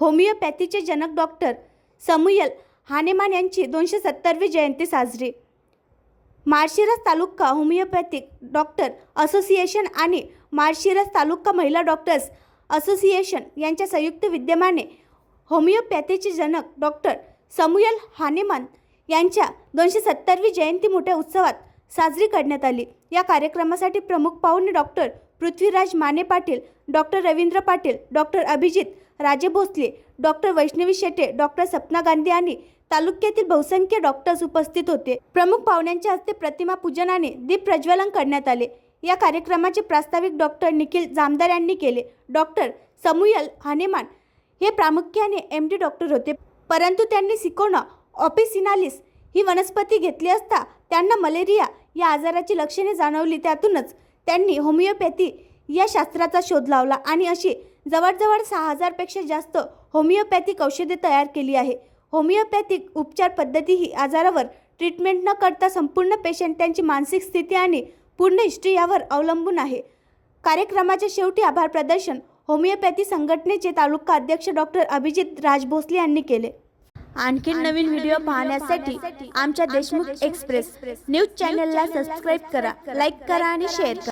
होमिओपॅथीचे जनक doctor समुयल Hahnemann यांची दोनशे सत्तरवी जयंती साजरी. Malshiras taluka homeopathic doctor association आणि माळशिरस तालुका महिला डॉक्टर्स असोसिएशन यांच्या संयुक्त विद्यमाने होमिओपॅथीचे जनक डॉक्टर समुयल हानेमान यांच्या दोनशे सत्तरवी जयंती मोठ्या उत्सवात साजरी करण्यात आली. या कार्यक्रमासाठी प्रमुख पाहुणे doctor Prithviraj Mane Patil doctor Ravindra Patil doctor Abhijit Raje Bhosale doctor Vaishnavi Shete doctor Sapna Gandhi आणि तालुक्यातील बहुसंख्य डॉक्टर्स उपस्थित होते. प्रमुख पाहुण्यांच्या हस्ते प्रतिमा पूजनाने आणि दीप प्रज्वलन करण्यात आले. या कार्यक्रमाचे प्रास्ताविक डॉक्टर निखिल जामदार यांनी केले. डॉक्टर समुयल हानेमान हे प्रामुख्याने एम डी डॉक्टर होते. परंतु त्यांनी सिकोना ऑपिसिनालिस ही वनस्पती घेतली असता त्यांना मलेरिया या आजाराची लक्षणे जाणवली त्यातूनच. त्यांनी होमिओपॅथी या शास्त्राचा शोध लावला आणि अशी जवळजवळ सहा हजारपेक्षा जास्त होमिओपॅथिक औषधे तयार केली आहे. होमिओपॅथिक उपचार पद्धती ही आजारावर ट्रीटमेंट न करता संपूर्ण पेशंट त्यांची मानसिक स्थिती आणि पूर्ण हिस्ट्री यावर अवलंबून आहे. कार्यक्रमाच्या शेवटी आभार प्रदर्शन होमिओपॅथी संघटनेचे तालुका अध्यक्ष डॉक्टर अभिजित राज भोसले यांनी केले. आणखी नवीन व्हिडिओ पाहण्यासाठी आमच्या देशमुख एक्सप्रेस न्यूज चॅनलला सबस्क्राईब करा लाईक करा आणि शेअर करा.